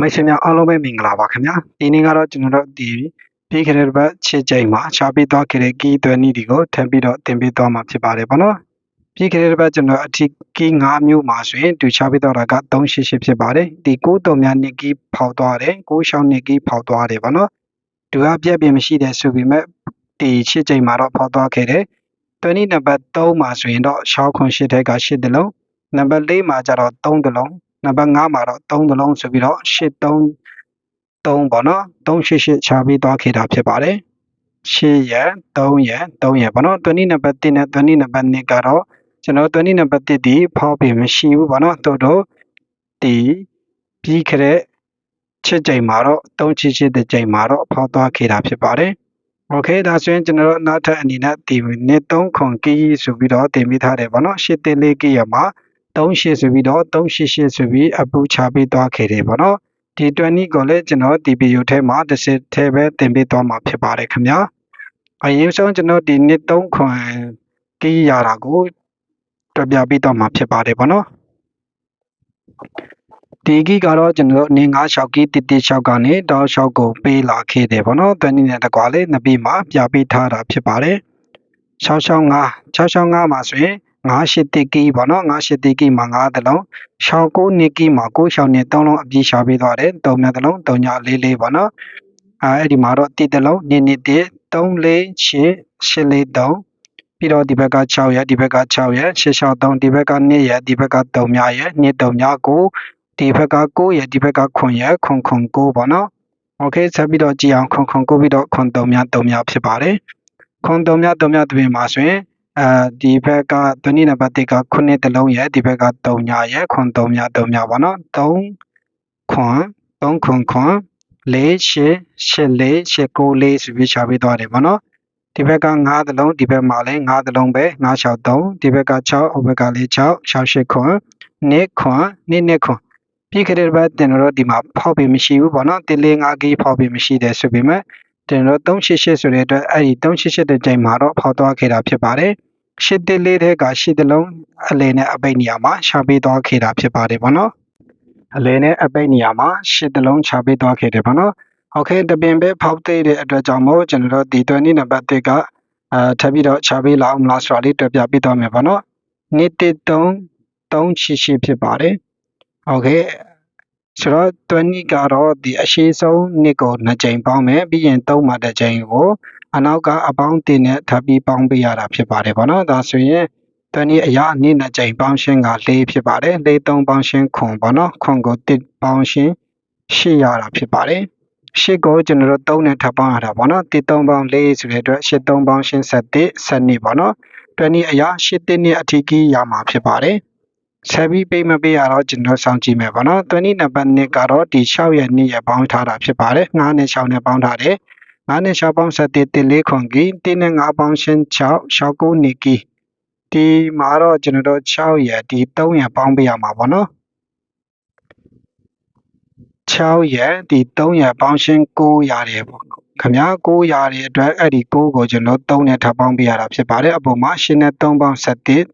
မိတ်ဆွေများအားလုံးပဲမင်္ဂလာပါခင်ဗျာဒီနေ့ကတော့ကျွန်တော်တို့ဒီပြီးခဲ့တဲ့တစ်ပတ်ချစ်ကြိမ်မှာရှားပြီးသွားခဲ့တဲ့ကီးသွဲနည်းတွေကိုထပ်ပြီးတော့တင်ပေးသွားမှာဖြစ်ပါတယ်ဗောနော်ပြီးခဲ့တဲ့တစ်ပတ်ကျွန်တော်အထီးကီး9မျိုးမှာဆိုရင်တူရှားပြီးသွားတာက388ဖြစ်ပါတယ်ဒီ9တုံများနစ်ကီးဖောက်သွားတယ်9ရှောင်းနစ်ကီးဖောက်သွားတယ်ဗောနော်တူအပြက်ပြမရှိတဲ့ဆိုပေမဲ့ဒီချစ်ကြိမ်မှာတော့ဖောက်သွားခဲ့တယ်သွဲနည်းနံပါတ်3မှာဆိုရင်တော့ရှောင်းခွန်8ထက်က8တလုံးနံပါတ်4မှာကျတော့3တလုံး နံပါတ်5မှာတော့3တလုံးဆိုပြီးတော့8 3 3ပေါ့နော်388ချပြီးသွားခဲ့တာဖြစ်ပါတယ်8ရက်3ရက်3ရက်ပေါ့နော်20နံပါတ်1နဲ့20နံပါတ်2ကတော့ကျွန်တော်20နံပါတ်1ဒီဖောက်ပြီးမရှိဘူးပေါ့နော်တို့တို့ဒီပြီးခတဲ့ချစ်ကြိမ်မှာတော့388တဲ့ကြိမ်မှာတော့ဖောက်သွားခဲ့တာဖြစ်ပါတယ်โอเคဒါဆိုရင်ကျွန်တော်တို့နောက်ထပ်အနေနဲ့ဒီနှစ်3ခွန်ကီးဆိုပြီးတော့တင်ပေးထားတယ်ပေါ့နော်8တင်လေးကီးရမှာ 38ဆိုပြီးတော့388ဆိုပြီးအပူချပေးသွားခဲ့တယ်ပေါ့နော်ဒီ20ကိုလည်းကျွန်တော်ဒီဗီဒီယိုထဲမှာတစ်စစ်ထဲပဲတင်ပေးသွားမှာဖြစ်ပါတယ်ခင်ဗျာအရင်ဆုံးကျွန်တော်ဒီနှစ်3ခွန်ကီးရတာကိုတွပြပေးသွားမှာဖြစ်ပါတယ်ပေါ့နော်ဒီကီကတော့ကျွန်တော်နေ9လျှောက်ကီတစ်တစ်လျှောက်ကနေတောက်လျှောက်ကိုပေးလာခဲ့တယ်ပေါ့နော်20နဲ့တကွာလေးနှစ်ပြီးမှပြပေးထားတာဖြစ်ပါတယ်665 665မှာဆိုရင် 98တိကီပေါ့နော်98တိကီမှာ9တလုံးရှောင်း9နိကီမှာ9ရှောင်းနဲ့3လုံးအပြည့်ရှာပေးသွားတယ်3မြတ်တလုံး3ည4 4ပေါ့နော်အဲအဲ့ဒီမှာတော့တိတလုံးနိနိတိ3 4 8 8 4 3ပြီးတော့ဒီဘက်က6ရက်ဒီဘက်က6ရက်6 6 3ဒီဘက်က2ရက်ဒီဘက်က3မြရက်2 3မြ9ဒီဘက်က9ရက်ဒီဘက်က9ရက်9 9 9ပေါ့နော်โอเคဆက်ပြီးတော့ကြည့်အောင်9 9 9ပြီးတော့9 3မြ3မြဖြစ်ပါတယ်9 3မြ3မြတပင်မှာဆိုရင် အဲဒီဘက်ကဒုနိနံပါတ်1က9တလုံးရဲ့ဒီဘက်က3ညာရဲ့ခွန်3ညာ3ညာပေါ့နော်3ခွန်3ခွန်ခွန်4 8 8 4 8 9 4ဆိုပြီးရှာပေးသွားတယ်ပေါ့နော်ဒီဘက်က9တလုံးဒီဘက်မှာလည်း9တလုံးပဲ9 6 3ဒီဘက်က6ဟိုဘက်ကလည်း6 6 8ခွန်2ခွန်2 2ခွန်ပြီးခဲ့တဲ့ဘက်တင်တော့ဒီမှာဖောက်ပြီးမရှိဘူးပေါ့နော်1 4 5ကီးဖောက်ပြီးမရှိတယ်ဆိုပေမဲ့ ကျွန်တော်388ဆိုတဲ့အတွက်အဲ့ဒီ388တဲ့ကြိမ်မှာတော့ဖောက်သွားခဲ့တာဖြစ်ပါတယ်ရှစ်တလေးတဲ့ကရှစ်တလုံးအလယ်နဲ့အပိတ်နေရာမှာရှာပေးသွားခဲ့တာဖြစ်ပါတယ်ဗောနော်အလယ်နဲ့အပိတ်နေရာမှာရှစ်တလုံးရှာပေးသွားခဲ့တယ်ဗောနော်ဟုတ်ကဲ့တပင်ပဲဖောက်သေးတဲ့အတွက်ကြောင့်မို့ကျွန်တော်ဒီတွင်နံပါတ်1ကအာထပ်ပြီးတော့ရှာပေးလာအောင်မလားဆိုတာလေးတွေ့ပြပေးသွားမယ်ဗောနော်နေ့3 388ဖြစ်ပါတယ်ဟုတ်ကဲ့ ဆိုတော့20ကတော့ဒီအရှိဆုံးနှစ်ကို2ကြိမ်ပေါင်းမယ်ပြီးရင်3မှာတစ်ကြိမ်ကိုအနောက်ကအပေါင်းတင်နဲ့ထပ်ပြီးပေါင်းပေးရတာဖြစ်ပါတယ်ဗောနော်ဒါဆိုရင်တနည်းအရာအနည်းနဲ့ကြိမ်ပေါင်းရှင်းက၄ဖြစ်ပါတယ်၄၃ပေါင်းရှင်းခွန်ဗောနော်ခွန်ကိုတစ်ပေါင်းရှင်းရှစ်ရတာဖြစ်ပါတယ်ရှစ်ကိုကျွန်တော်တို့3နဲ့ထပ်ပေါင်းရတာဗောနော်တစ်3ပေါင်း4ဆိုတဲ့အတွက်ရှစ်3ပေါင်းရှင်း7 7ဗောနော်တနည်းအရာရှစ်တစ်နဲ့အထီးကြီးရမှာဖြစ်ပါတယ် ဆက်ပြီးပေးမပေးရတော့ကျွန်တော်စောင့်ကြည့်မယ်ဗောနော်20နံပါတ်1ကတော့ဒီ6ရဲ့2ရဲ့ပေါင်းထားတာဖြစ်ပါတယ်9နဲ့6နဲ့ပေါင်းထားတယ်9နဲ့6ပေါင်း7တစ်4ခွန်ကီ1နဲ့5ပေါင်းရှင်း6 6 9နေကီဒီမှာတော့ကျွန်တော်တို့6ရဒီ3ရပေါင်းပေးရမှာပေါ့နော်6ရဒီ3ရပေါင်းရှင်း9ရတယ်ပေါ့ ခမား900ရာတွေအတွက်အဲ့ဒီ9ကိုကျွန်တော်3နဲ့ထပ်ပေါင်းပြရတာဖြစ်ပါတယ်အပေါ်မှာ8နဲ့3ပေါင်း7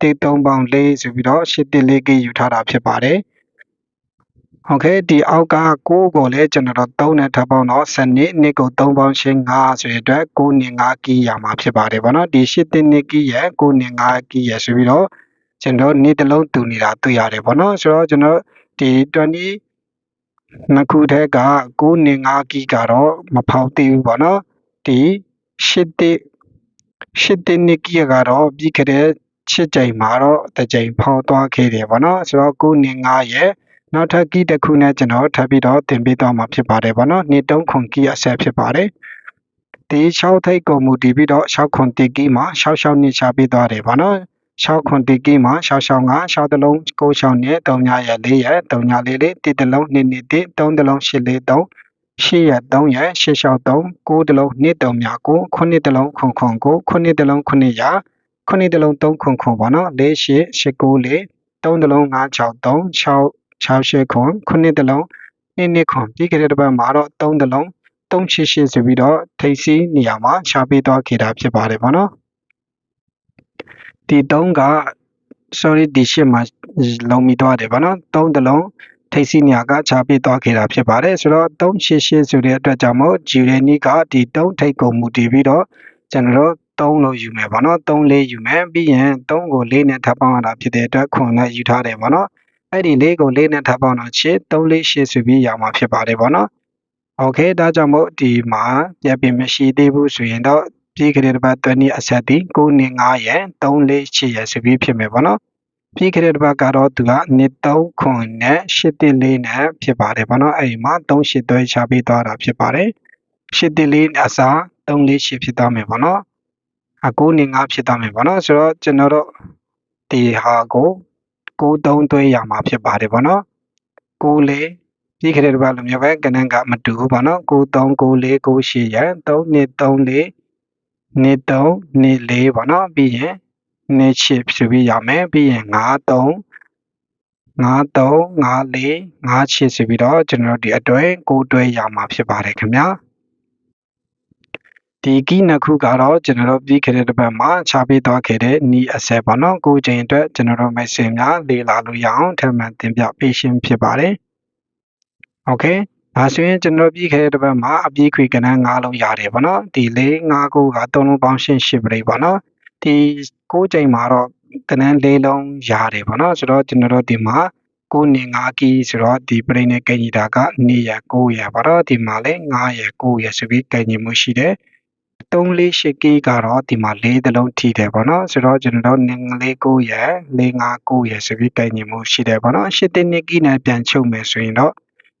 3 3ပေါင်း4ဆိုပြီးတော့8 1 4ကယူထားတာဖြစ်ပါတယ်ဟုတ်ကဲ့ဒီအောက်က9ကိုလည်းကျွန်တော်3နဲ့ထပ်ပေါင်းတော့7နှစ်နှစ်ကို3ပေါင်းရှင်း5ဆိုရတဲ့9နှစ်5ကီယာမှာဖြစ်ပါတယ်ဗောနော်ဒီ7နှစ်နှစ်ကီယာ9နှစ်5ကီယာဆိုပြီးတော့ကျွန်တော်နေ့တစ်လုံးတူနေတာတွေ့ရတယ်ဗောနော်ဆိုတော့ကျွန်တော်ဒီ20 နှစ်ခုထဲက9နှစ်5ကီးကတော့မဖောက်သေးဘူးဗောနော်ဒီ8တစ်8တစ်နှစ်ကီးကတော့ပြီးခဲ့တဲ့ချစ်ကြိမ်မှာတော့တစ်ကြိမ်ဖောက်သွားခဲ့တယ်ဗောနော်ဆိုတော့9နှစ်5ရဲ့နောက်ထပ်ကီးတစ်ခုနဲ့ကျွန်တော်ထပ်ပြီးတော့တင်ပေးသွားမှာဖြစ်ပါတယ်ဗောနော်နှစ်တုံးခွန်ကီးအဆက်ဖြစ်ပါတယ်ဒီ6ထိတ်ကိုမူတည်ပြီးတော့6ခွန်တီကီးမှာ6 6နှစ်ချပေးသွားတယ်ဗောနော် 6ခွန်တီကီးမှာ6 6 5 6တလုံး9 6နဲ့3ညရဲ့4ရဲ့3ညလေးလေး1တလုံး2နှစ်1 3တလုံး8 4 3 8ရက်3ရက်8 6 3 9တလုံး2 3မြ9 9တလုံးခွန်ခွန်9 9တလုံး9ရ9တလုံး3ခွန်ခွန်ပါနော်4 8 8 9 4 3တလုံး5 6 3 6 68ခွန်ခုနှစ်တလုံးနှစ်နှစ်ခွန်ပြီးခဲ့တဲ့တစ်ပတ်မှာတော့3တလုံး388ဆိုပြီးတော့ထိပ်စီးနေရာမှာရှာပေးသွားခဲ့တာဖြစ်ပါတယ်ဗောနော် ဒီ3က sorry ဒီရှစ်မှာလုံးမိသွားတယ်ဗောနော်3တလုံး ထိပ်စီနေရာကခြားပေးသွားခဲ့တာဖြစ်ပါတယ်ဆိုတော့388ဆိုတဲ့အတွက်ကြောင့်မို့ဂျူရနီကဒီ3ထိပ်ကိုမူတည်ပြီးတော့ကျွန်တော်တို့3လို့ယူမယ်ပေါ့နော်3လေးယူမယ်ပြီးရင်3ကို4နဲ့ထပ်ပေါင်းရတာဖြစ်တဲ့အတွက်ခွန်နဲ့ယူထားတယ်ပေါ့နော်အဲ့ဒီ4ကို4နဲ့ထပ်ပေါင်းတော့ချစ်3လေး8ဆိုပြီးရမှာဖြစ်ပါတယ်ပေါ့နော်โอเคဒါကြောင့်မို့ဒီမှာပြပြမရှိသေးဘူးဆိုရင်တော့ ပြီးကြတဲ့တစ်ပတ်20အဆက်တီ9နဲ့9ရဲ့3လေး8ရဲ့ဆိုပြီးဖြစ်မယ်ပေါ့နော်ပြီးခဲ့တဲ့တစ်ပတ်ကတော့သူကနှစ်3ခွန်နဲ့8တိလေးနဲ့ဖြစ်ပါတယ်ဘာလို့အဲ့ဒီမှာ3 8သွဲချပေးသွားတာဖြစ်ပါတယ်8တိလေးအစား3 4 8ဖြစ်သွားမယ်ပေါ့နော်အ9နဲ့9ဖြစ်သွားမယ်ပေါ့နော်ဆိုတော့ကျွန်တော်တို့ဒီဟာကို9 3သွဲရမှာဖြစ်ပါတယ်ပေါ့နော်9လေးပြီးခဲ့တဲ့တစ်ပတ်လိုမျိုးပဲကဏ္ဍကမတူဘူးပေါ့နော်9 3 9 4 9 8ရ3နှစ်3 4 နေ့3နေ့4ပေါ့နော်ပြီးရင်နေ့6ဖြူပြီးရမယ်ပြီးရင်9 3 53 54 58ဆိုပြီးတော့ကျွန်တော်ဒီအတွဲကိုတွဲရမှာဖြစ်ပါတယ်ခင်ဗျာဒီကိနှစ်ခုကတော့ကျွန်တော်တို့ပြီးခဲ့တဲ့တစ်ပတ်မှာခြားပေးသွားခဲ့တဲ့နီးအဆက်ပေါ့နော်ကိုချိန်အတွက်ကျွန်တော်တို့မိတ်ဆွေများလေ့လာလို့ရအောင်ထပ်မံတင်ပြပေးရှင်းဖြစ်ပါတယ် Okay ဒါဆိုရင်ကျွန်တော်ပြီးခဲ့တဲ့တစ်ပတ်မှာအပြည့်ခွေကဏ္ဍ၅လုံးရတယ်ပေါ့နော်ဒီ၄၅ခုက၃လုံးပေါင်းရှင်းရှင်းပြိပေါ့နော်ဒီကိုချိန်မှာတော့ကဏ္ဍ၄လုံးရတယ်ပေါ့နော်ဆိုတော့ကျွန်တော်တို့ဒီမှာကိုနေ9ကီဆိုတော့ဒီပြိနဲ့ကင်ညီတာကနေရ9ရပါတော့ဒီမှာလည်း9ရ9ရဆိုပြီးကင်ညီမှုရှိတယ်3 4 8ကီကတော့ဒီမှာ၄သလုံးထိတယ်ပေါ့နော်ဆိုတော့ကျွန်တော်တို့9 4 9ရ4 5 9ရဆိုပြီးကင်ညီမှုရှိတယ်ပေါ့နော်8တိနှစ်ကီနဲ့ပြန်ချုပ်မယ်ဆိုရင်တော့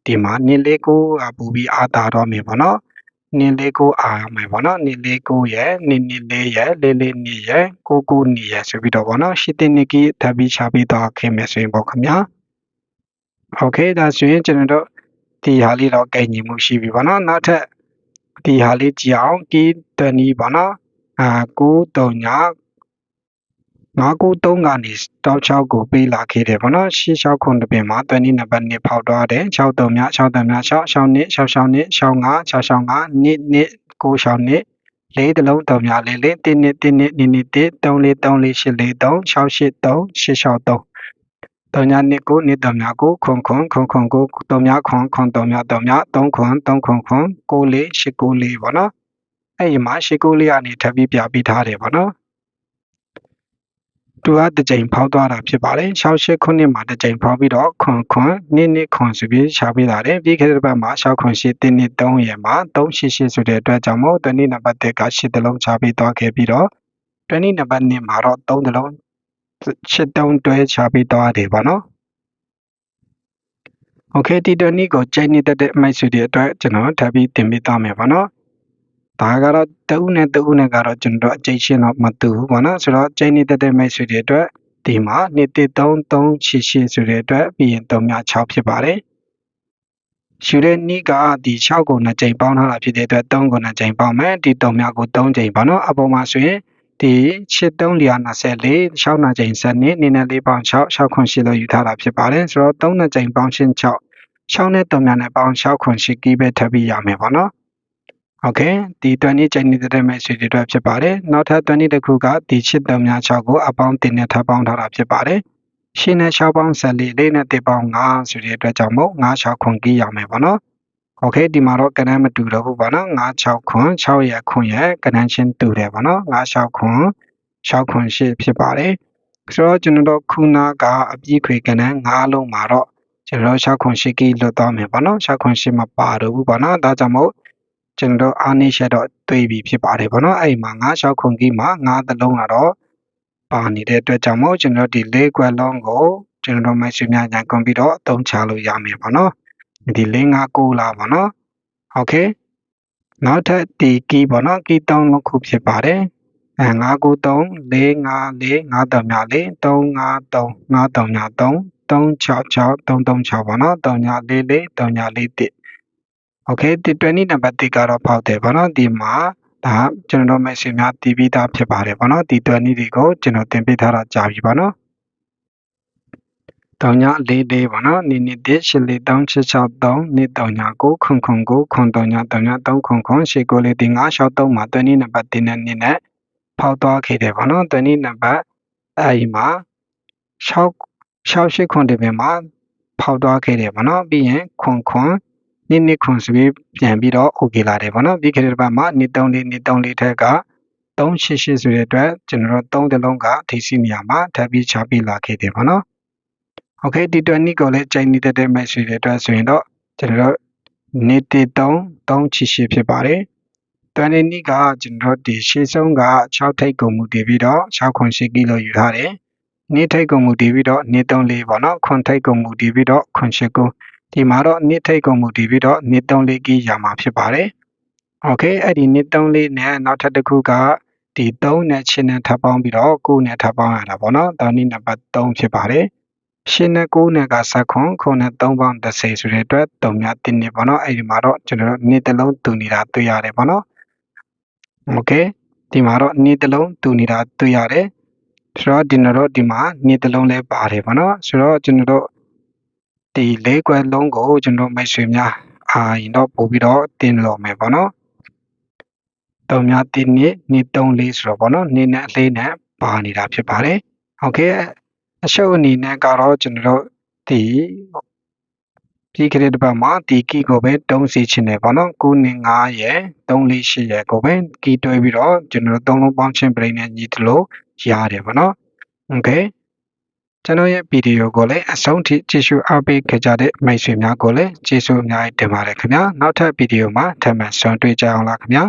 ဒီမှာ2 4 9ကပူပြီးအာတာတော့မယ်ပေါ့နော်နင်းလေးကိုအာမယ်ပေါ့နော်နင်းလေးကိုရဲ့နင်းနင်းလေးရဲ့လေးလေးနီရဲ့ကိုကိုနီရဲ့ဆိုပြီးတော့ပေါ့နော်ရှစ်တင်နကီထပ်ပြီးချပြီးတော့ခင်မယ်ဆိုရင်ပေါ့ခင်ဗျာโอเคဒါဆိုရင်ကျွန်တော်တို့ဒီဟာလေးတော့ကဲညီမှုရှိပြီပေါ့နော်နောက်ထပ်ဒီဟာလေးကြည့်အောင်ကီတနီပေါ့နော်အာ9 3ည 993ကနေတောက်6ကိုပေးလာခဲ့တယ်ပေါ့နော်ရှေ့6ခုတပင်မှာ20နံပါတ်2ဖောက်သွားတယ်6 3မြ6 3မြ6 6နှစ်6 6နှစ်6 5 6 6 5နှစ်နှစ်9 6နှစ်လေးတလုံးတော်များလေးလေး1နှစ်1နှစ်2နှစ်1 3 4 3 4 8 4 3 6 8 3 8 6 3တောင်ညာနှစ်ကိုနှစ်တော်များကိုခွန်ခွန်ခွန်ခွန်ကိုတောင်များခွန်ခွန်တော်များတော်များ3ခွန်3ခွန်ခွန်6လေး8 9လေးပေါ့နော်အဲ့ဒီမှာ8 9လေးကနေထပ်ပြီးပြပေးထားတယ်ပေါ့နော် သူကတစ်ကြိမ်ဖောက်သွားတာဖြစ်ပါတယ်။68ခုနှစ်မှာတစ်ကြိမ်ဖောက်ပြီးတော့ခွန်ခွန်နှစ်နှစ်ခွန်ဆိုပြီးရှားပေးတာတယ်။ပြီးခဲ့တဲ့ဘက်မှာ6ခွန်8တင်းနှစ်3ရယ်မှာ388ဆိုတဲ့အတွက်ကြောင့်မို့တနည်းနံပါတ်1က8တလုံးချပေးသွားခဲ့ပြီးတော့တနည်းနံပါတ်2မှာတော့3တလုံး8တုံးတွဲချပေးသွားတယ်ပေါ့နော်။ Okay ဒီတနည်းကိုချိန်နေတဲ့မိုက်ဆွေတွေအတွက်ကျွန်တော်ထပ်ပြီးတင်ပေးသွားမယ်ပေါ့နော်။ ဒါကတော့တဦးနဲ့တဦးနဲ့ကတော့ကျွန်တော်အကျိတ်ရှင်းတော့မတူဘူးပေါ့နော်ဆိုတော့ကျိန်းနေတတ်တဲ့မိတ်ဆွေတွေအတွက်ဒီမှာ2133ချီရှိဆိုတဲ့အတွက်ပြီးရင်3မြ6ဖြစ်ပါတယ်ယူတဲ့နိကဒီ6ကို2ကြိမ်ပေါင်းထားတာဖြစ်တဲ့အတွက်3ကို2ကြိမ်ပေါင်းမယ်ဒီ3မြကို3ကြိမ်ပေါ့နော်အပေါ်မှာဆိုရင်ဒီ8324 6နာကြိမ်7နှစ်နည်းနည်းလေးပေါင်း6 6ခွန်8လို့ယူထားတာဖြစ်ပါတယ်ဆိုတော့3နှစ်ကြိမ်ပေါင်းရှင်း6 6နဲ့3မြနဲ့ပေါင်း6ခွန်8ကီးပဲထပ်ပြီးရမယ်ပေါ့နော် โอเคဒီ20ချိန်နေတဲ့ message တွေအတွက်ဖြစ်ပါတယ်နောက်ထပ်20တစ်ခုကဒီချစ်တော်များ6ကိုအပေါင်းတင်နဲ့ထပ်ပေါင်းထားတာဖြစ်ပါတယ်ရှင်းနဲ့6ပေါင်း14လေးနဲ့တစ်ပေါင်း9ဆိုတဲ့အတွက်ကြောင့်မို့9 6ခွန်ကြီးရမယ်ပေါ့နော်โอเคဒီမှာတော့ကဏ္ဍမတူတော့ဘူးပေါ့နော်9 6ခွန်6ရခွန်ရကဏ္ဍချင်းတူတယ်ပေါ့နော်9 6ခွန်6ခွန်8ဖြစ်ပါတယ်ဆိုတော့ကျွန်တော်တို့ခုနကအပြည့်ခွေကဏ္ဍ9လုံးမှာတော့ကျွန်တော်6ခွန်8ကြီးလွတ်သွားမယ်ပေါ့နော်6ခွန်8မပါတော့ဘူးပေါ့နော်ဒါကြောင့်မို့ ကျွန်တော်အားနည်းချက်တော့တွေ့ပြီဖြစ်ပါတယ်ဗောနော်အဲ့မှာငါးရှောက်ခုန်ကြီးမှာငါးသလုံးကတော့ပါနေတဲ့အတွက်ကြောင့်မို့ကျွန်တော်ဒီ၄ခွက်လုံးကိုကျွန်တော်မရှိများညာကွန်ပြီးတော့အသုံးချလို့ရမယ်ဗောနော်ဒီ၄၅၉လာဗောနော်โอเคနောက်ထပ်ဒီကီးပေါ့နော်ကီး3လုံးခုဖြစ်ပါတယ်အဲ993 454 5တောင်များ4 353 5တောင်များ3 366 336ပေါ့နော်တောင်များ44တောင်များ41 okay ဒီ20 number တိကတော့ဖောက်တယ်ဗောနော်ဒီမှာဒါကျွန်တော် message များတီးပြီးသားဖြစ်ပါတယ်ဗောနော်ဒီ20တွေကိုကျွန်တော်တင်ပြထားတာကြာပြီဗောနော်တောင်ညာ၄လေးပေါ့နော်နိနိတိ၈၄တောင်း၈၆တောင်းနိတောင်ညာ၉ခွန်ခွန်၉ခွန်တောင်ညာတောင်ညာ၃ခွန်ခွန်၈၉လေးဒီ၅၆တောင်းမှာတွင်းနံပါတ်တင်းနဲ့နိနဲ့ဖောက်သွားခဲ့တယ်ပေါ့နော်တွင်းနံပါတ်အဲဒီမှာ6 6 8ခွန်ဒီပြင်မှာဖောက်သွားခဲ့တယ်ပေါ့နော်ပြီးရင်ခွန်ခွန် နှစ်နှစ်ခွန်ဆိုပြီးပြန်ပြီးတော့ okay လာတယ်ဗောနော်ပြီးခဲ့တဲ့တစ်ပတ်မှာနှစ်3လေးနှစ်3လေးထက်က388ဆိုတဲ့အတွက်ကျွန်တော်တို့3တလုံးကထိစီနေရာမှာထပ်ပြီးချပြီးလာခဲ့တယ်ဗောနော် okay ဒီတွက်နိကိုလည်းကြိုင်နေတဲ့တဲ့မိုက်ဆွေတဲ့အတွက်ဆိုရင်တော့ကျွန်တော်တို့နှစ်3 388ဖြစ်ပါတယ်တွန်နေနိကကျွန်တော်တို့ဒီရှေ့ဆုံးက6ထိပ်ကုန်မှုတည်ပြီးတော့6ခွန်8ကီလိုယူထားတယ်နေ့ထိပ်ကုန်မှုတည်ပြီးတော့နေ့3လေးပေါ့နော်ခွန်ထိပ်ကုန်မှုတည်ပြီးတော့ခွန်8ကို ဒီမှာတော့နှစ်ထိတ်ကုန်မူတည်ပြီးတော့နှစ်34ကီးရမှာဖြစ်ပါတယ်။ Okay အဲ့ဒီနှစ်34နဲ့နောက်ထပ်တစ်ခုကဒီ3နဲ့6နဲ့ထပ်ပေါင်းပြီးတော့9နဲ့ထပ်ပေါင်းရတာပေါ့နော်။ဒါနည်းနံပါတ်3ဖြစ်ပါတယ်။ရှင်နဲ့9နဲ့က7ခွန်ခွန်နဲ့3ပေါင်း30ဆိုတဲ့အတွက်3များ1နှစ်ပေါ့နော်။အဲ့ဒီမှာတော့ကျွန်တော်တို့နှစ်တစ်လုံးတူနေတာတွေ့ရတယ်ပေါ့နော်။ Okay ဒီမှာတော့နှစ်တစ်လုံးတူနေတာတွေ့ရတယ်။ဆိုတော့ကျွန်တော်တို့ဒီမှာနှစ်တစ်လုံးလဲပါတယ်ပေါ့နော်။ဆိုတော့ကျွန်တော်တို့ ဒီလေးကွယ်လုံးကိုကျွန်တော်မိတ်ဆွေများအာရင်တော့ပို့ပြီးတော့တင်လို့မယ်ပေါ့နော်တုံများတင်းနှစ်နှစ်3လေးဆိုတော့ပေါ့နော်နေ့နဲ့အလေးနဲ့ပါနေတာဖြစ်ပါတယ်โอเคအရှုပ်အနေနဲ့ကတော့ကျွန်တော်တို့ဒီပြီးခဲ့တဲ့တစ်ပတ်မှာဒီကီကိုပဲတုံးစီချင်တယ်ပေါ့နော်9နဲ့9ရယ်3လေး8ရယ်ကိုပဲကီတွဲပြီးတော့ကျွန်တော်တို့သုံးလုံးပေါင်းချင်းပြိနေညီသလိုရတယ်ပေါ့နော်โอเค ကျွန်တော်ရဲ့ဗီဒီယိုကိုလည်းအဆုံးထိကြည့်ရှုအားပေးခဲ့ကြတဲ့မိတ်ဆွေများကိုလည်းကျေးဇူးအများကြီးတင်ပါတယ်ခင်ဗျာနောက်ထပ်ဗီဒီယိုမှာထပ်မံဆုံတွေ့ကြအောင်လားခင်ဗျာ